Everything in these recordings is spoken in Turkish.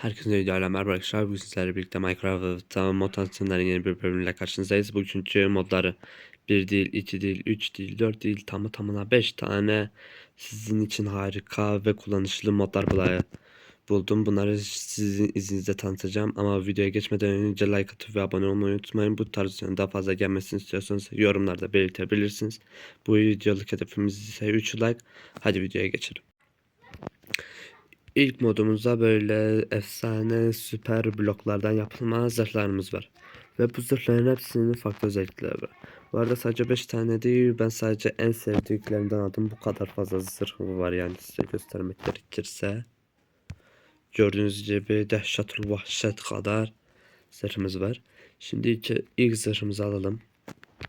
Herkese videoyla merhaba arkadaşlar. Bugün sizlerle birlikte Minecraft'ta mod tanıtımların yeni bir bölümüyle karşınızdayız. Bugünkü modları 1 değil, 2 değil, 3 değil, 4 değil, tamı tamına 5 tane sizin için harika ve kullanışlı modlar bulaya buldum. Bunları sizin izninizle tanıtacağım ama videoya geçmeden önce like atıp ve abone olmayı unutmayın. Bu tarz videonun daha fazla gelmesini istiyorsanız yorumlarda belirtebilirsiniz. Bu videoluk hedefimiz ise 3 like. Hadi videoya geçelim. İlk modumuzda böyle efsane süper bloklardan yapılma zırhlarımız var. Ve bu zırhların hepsinin farklı özellikleri var. Bu arada sadece 5 tane değil ben sadece en sevdiklerimden aldım. Bu kadar fazla zırhı var yani size göstermek gerekirse. Gördüğünüz gibi dehşetul vahşet kadar zırhımız var. Şimdi ilk, ilk zırhımızı alalım.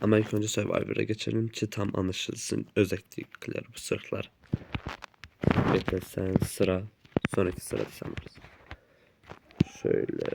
Ama ilk önce Survivor'a geçelim ki tam anlaşılsın özellikleri bu zırhlar. Bekle sen sıra sonraki sırada varsın. Şöyle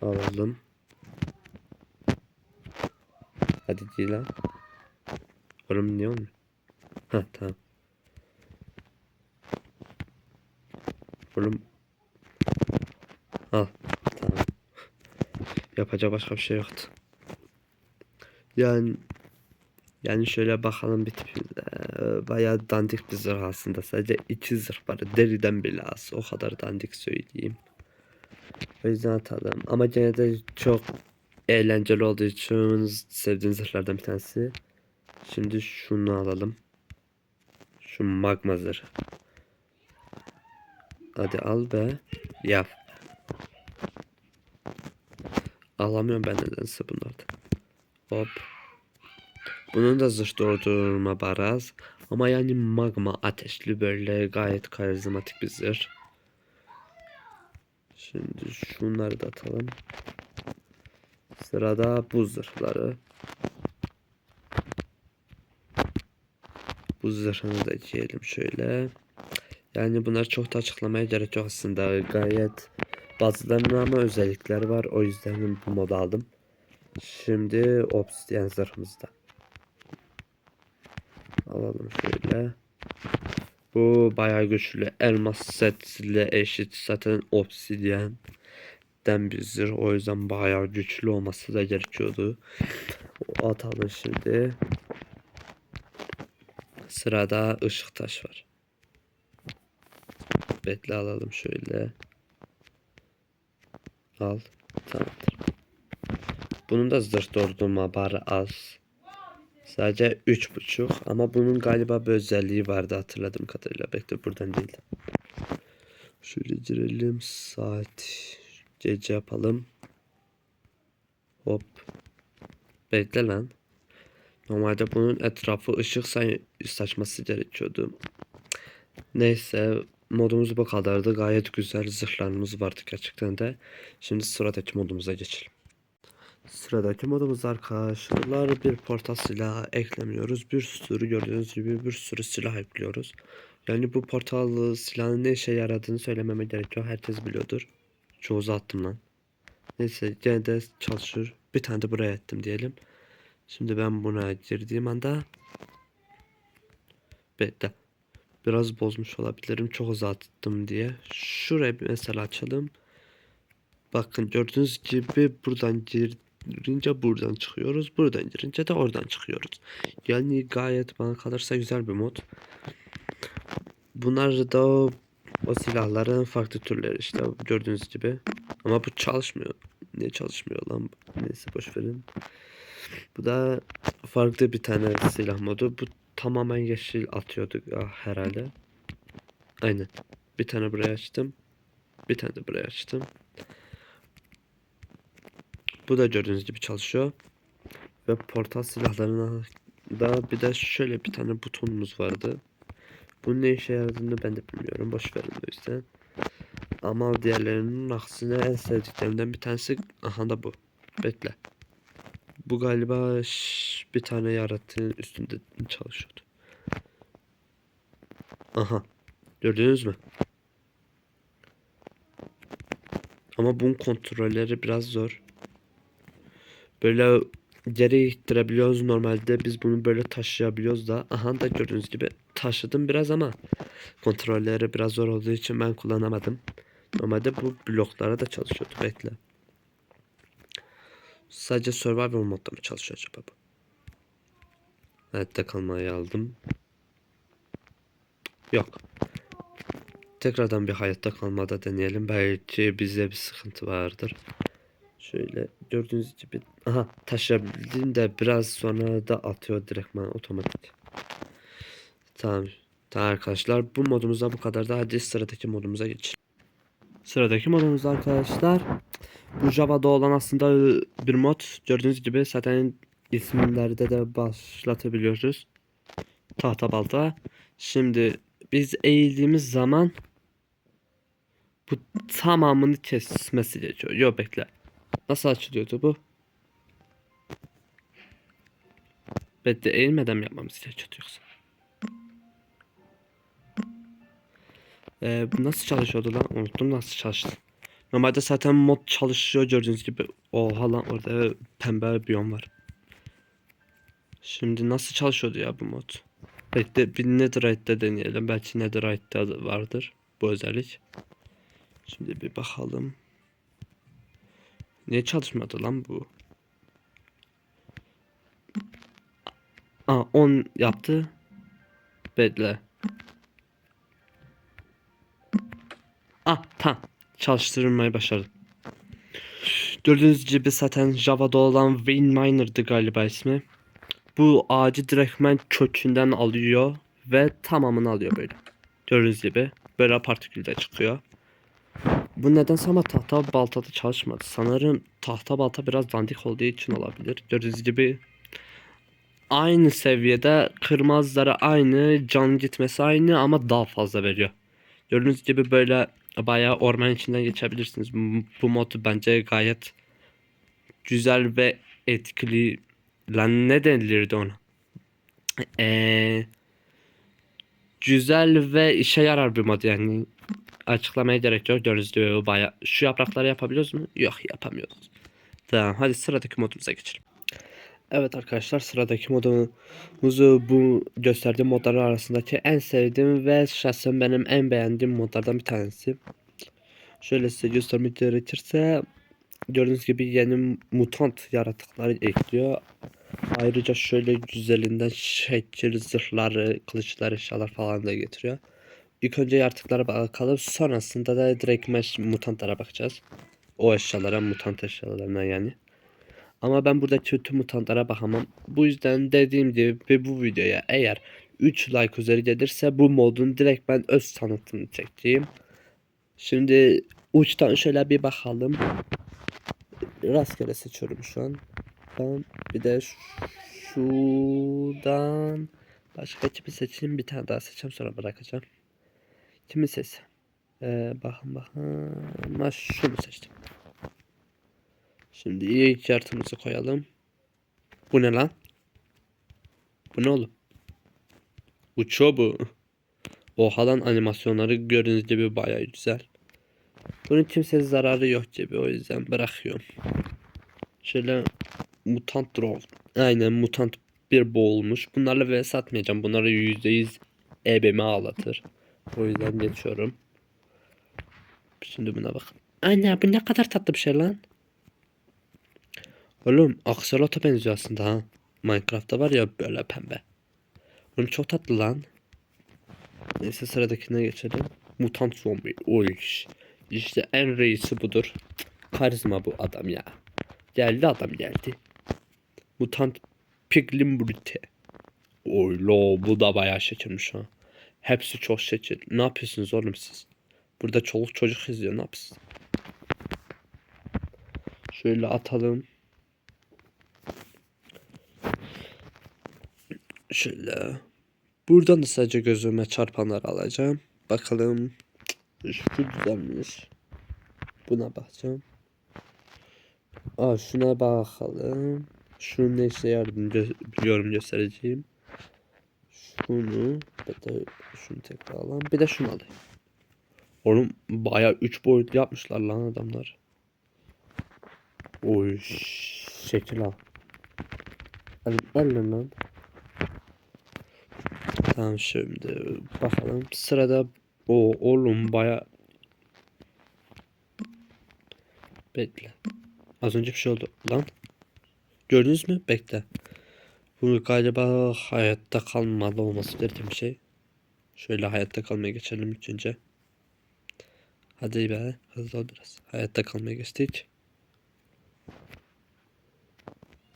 alalım. Hadi lan. Oğlum niye olmuyor? Ha tamam. Oğlum. Al tamam. Yapacak başka bir şey yoktu. Yani yani şöyle bakalım bir tipimize. Bayağı dandik bir zırh aslında. Sadece iki zırh var. Deriden bile az. O kadar dandik söyleyeyim. O yüzden atalım. Ama gene de çok eğlenceli olduğu için sevdiğim zırhlardan bir tanesi. Şimdi şunu alalım. Şu magma zırhı. Hadi al be. Yap. Alamıyorum ben nedense bunlardan. Hop. Bunun da zırh doldurma baraz. Ama yani magma ateşli böyle gayet karizmatik bir zırh. Şimdi şunları da atalım. Sırada bu zırhları. Bu zırhını da giyelim şöyle. Yani bunlar çok da açıklamaya gerek yok aslında. Gayet bazılarının ama özellikleri var. O yüzden bu modu aldım. Şimdi obsidian zırhımızda. Alalım şöyle. Bu bayağı güçlü. Elmas setle eşit zaten obsidian den bir. O yüzden bayağı güçlü olması da gerekiyordu. O atalım şimdi. Sırada ışık taş var. Bekle alalım şöyle. Al. Tamamdır. Bunun da zırh doldurma barı az. Sadece üç buçuk ama bunun galiba bir özelliği vardı hatırladığım kadarıyla. Bekle buradan değil. Şöyle girelim saat gece yapalım. Hop. Bekle lan. Normalde bunun etrafı ışık saçması gerekiyordu. Neyse modumuz bu kadardı. Gayet güzel zırhlarımız vardı gerçekten de. Şimdi sıradaki modumuza geçelim. Sıradaki modumuz arkadaşlar bir portal silahı eklemiyoruz. Bir sürü gördüğünüz gibi bir sürü silah ekliyoruz. Yani bu portal silahın ne işe yaradığını söylememe gerek yok. Herkes biliyordur. Çoğu attım lan. Neyse gene de çalışır. Bir tane de buraya ettim diyelim. Şimdi ben buna girdiğim anda Bekle. Biraz bozmuş olabilirim. Çok uzattım diye. Şurayı mesela açalım. Bakın gördüğünüz gibi buradan girince buradan çıkıyoruz. Buradan girince de oradan çıkıyoruz. Yani gayet bana kalırsa güzel bir mod. Bunlar da o, o silahların farklı türleri işte gördüğünüz gibi. Ama bu çalışmıyor. Niye çalışmıyor lan? Neyse boş verin. Bu da farklı bir tane silah modu. Bu tamamen yeşil atıyordu ah, herhalde. Aynen. Bir tane buraya açtım. Bir tane de buraya açtım. Bu da gördüğünüz gibi çalışıyor. Ve portal silahlarına da bir de şöyle bir tane butonumuz vardı. Bunun ne işe yaradığını ben de bilmiyorum. Boş verin o yüzden. Ama diğerlerinin aksine en sevdiklerimden bir tanesi aha da bu. Bekle. Bu galiba bir tane yaratığın üstünde çalışıyordu. Aha. Gördünüz mü? Ama bunun kontrolleri biraz zor. Böyle geri ittirebiliyoruz normalde biz bunu böyle taşıyabiliyoruz da aha da gördüğünüz gibi taşıdım biraz ama kontrolleri biraz zor olduğu için ben kullanamadım. Normalde bu bloklara da çalışıyordu. Bekle. Sadece survival modda mı çalışıyor acaba bu? Hayatta kalmayı aldım. Yok. Tekrardan bir hayatta kalmada deneyelim. Belki bize bir sıkıntı vardır. Şöyle gördüğünüz gibi aha taşıyabildim de biraz sonra da atıyor direktman otomatik. Tamam. Tamam arkadaşlar bu modumuzda bu kadar da hadi sıradaki modumuza geçelim. Sıradaki modumuz arkadaşlar bu Java'da olan aslında bir mod. Gördüğünüz gibi zaten isimlerde de başlatabiliyoruz. Tahta balta. Şimdi biz eğildiğimiz zaman bu tamamını kesmesi gerekiyor. Yok bekle. Nasıl açılıyordu bu? Bekle eğilmeden mi yapmamız gerekiyordu yoksa? Ee, bu nasıl çalışıyordu lan? Unuttum nasıl çalıştı. Normalde zaten mod çalışıyor gördüğünüz gibi. Oha lan orada pembe biyom var. Şimdi nasıl çalışıyordu ya bu mod? Bekle bir Netherite'de deneyelim. Belki Netherite'de vardır bu özellik. Şimdi bir bakalım. Niye çalışmadı lan bu? Aa 10 yaptı. Bekle. Ah tamam. Çalıştırmayı başardım. Gördüğünüz gibi zaten Java'da olan Wayne Miner'dı galiba ismi. Bu ağacı direktmen kökünden alıyor ve tamamını alıyor böyle. Gördüğünüz gibi böyle partikülde çıkıyor. Bu nedense ama tahta baltada çalışmadı. Sanırım tahta balta biraz dandik olduğu için olabilir. Gördüğünüz gibi aynı seviyede kırmızıları aynı, can gitmesi aynı ama daha fazla veriyor. Gördüğünüz gibi böyle bayağı orman içinden geçebilirsiniz. Bu mod bence gayet güzel ve etkili. Lan ne denilirdi ona? Eee güzel ve işe yarar bir mod yani. Açıklamaya gerek yok. Gördüğünüz gibi bu bayağı. Şu yaprakları yapabiliyoruz mu? Yok yapamıyoruz. Tamam hadi sıradaki modumuza geçelim. Evet arkadaşlar sıradaki modumuzu bu gösterdiğim modlar arasındaki en sevdiğim ve şahsen benim en beğendiğim modlardan bir tanesi. Şöyle size göstermek gerekirse gördüğünüz gibi yeni mutant yaratıkları ekliyor. Ayrıca şöyle güzelinden şekil zırhları, kılıçlar, eşyalar falan da getiriyor. İlk önce yaratıklara bakalım. Sonrasında da direkt meş mutantlara bakacağız. O eşyalara, mutant eşyalarına yani. Ama ben burada kötü mutantlara bakamam. Bu yüzden dediğim gibi bu videoya eğer 3 like üzeri gelirse bu modun direkt ben öz tanıtımını çekeceğim. Şimdi uçtan şöyle bir bakalım. Rastgele seçiyorum şu an. Tamam. Bir de şuradan başka kimi seçeyim bir tane daha seçeceğim sonra bırakacağım. Kimi seçsem? Ee, bakın bakın. Ben şunu seçtim. Şimdi ilk kartımızı koyalım. Bu ne lan? Bu ne oğlum? Uçuyor bu. Oha lan animasyonları gördüğünüz gibi bayağı güzel. Bunun kimseye zararı yok gibi o yüzden bırakıyorum. Şöyle mutant drone. Aynen mutant bir boğulmuş. Bunlarla vs atmayacağım. Bunları %100 ebeme ağlatır. O yüzden geçiyorum. Şimdi buna bakın. Anne bu ne kadar tatlı bir şey lan. Oğlum aksolota benziyor aslında ha. Minecraft'ta var ya böyle pembe. Oğlum çok tatlı lan. Neyse sıradakine geçelim. Mutant zombi. Oy. İşte en reisi budur. Karizma bu adam ya. Geldi adam geldi. Mutant Piglin Brute. Oy lo bu da bayağı şekilmiş ha. Hepsi çok şekil. Ne yapıyorsunuz oğlum siz? Burada çoluk çocuk izliyor ne yapıyorsunuz? Şöyle atalım. Şöyle. Buradan da sadece gözüme çarpanları alacağım. Bakalım. Şu güzelmiş. Buna bakacağım. Aa şuna bakalım. Şunun ne işe yardım gö- biliyorum göstereceğim. Şunu bir de şunu tekrar alalım. Bir de şunu alayım. Oğlum bayağı 3 boyutlu yapmışlar lan adamlar. Oy şekil al. Al, al lan lan. Tamam şimdi bakalım. Sırada o oğlum baya Bekle. Az önce bir şey oldu. Lan. Gördünüz mü? Bekle. Bu galiba hayatta kalmalı olması bir şey. Şöyle hayatta kalmaya geçelim önce. Hadi be. Hızlı ol biraz. Hayatta kalmaya geçtik.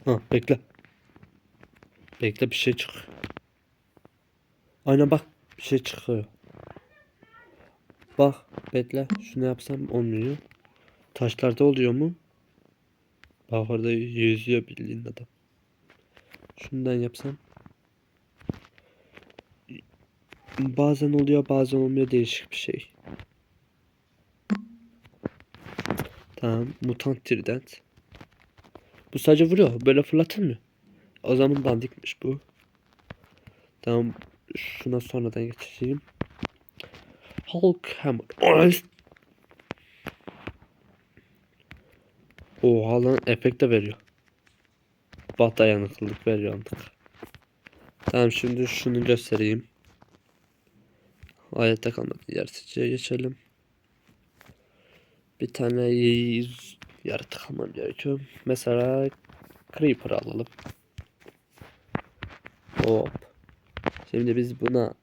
Ha bekle. Bekle bir şey çık. Aynen bak. Bir şey çıkıyor. Bak bekle. Şunu yapsam olmuyor. Taşlarda oluyor mu? Bak orada yüzüyor bildiğin adam. Şundan yapsam. Bazen oluyor bazen olmuyor değişik bir şey. Tamam mutant trident. Bu sadece vuruyor böyle fırlatılmıyor. O zaman dandikmiş bu. Tamam şuna sonradan geçeceğim. Hulk Hammer. Oha lan efekt de veriyor. Bak dayanıklılık veriyor anlık. Tamam şimdi şunu göstereyim. Ayette kalmadı. Yaratıcıya geçelim. Bir tane yaratık almam gerekiyor. Mesela Creeper alalım. Hop. Şimdi biz buna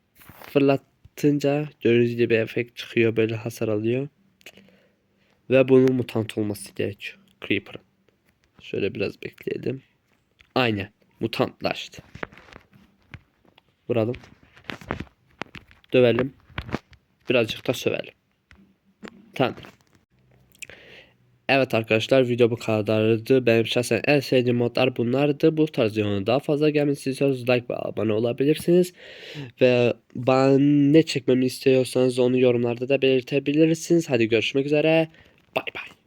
fırlatınca gördüğünüz gibi efekt çıkıyor böyle hasar alıyor. Ve bunun mutant olması gerekiyor. Creeper'ın. Şöyle biraz bekleyelim. Aynen. Mutantlaştı. Vuralım. Dövelim. Birazcık da sövelim. Tamam. Evet arkadaşlar video bu kadardı. Benim şahsen en sevdiğim modlar bunlardı. Bu tarz videonun daha fazla gelmesi istiyorsanız like ve abone olabilirsiniz. Ve ben ne çekmemi istiyorsanız onu yorumlarda da belirtebilirsiniz. Hadi görüşmek üzere. Bay bay.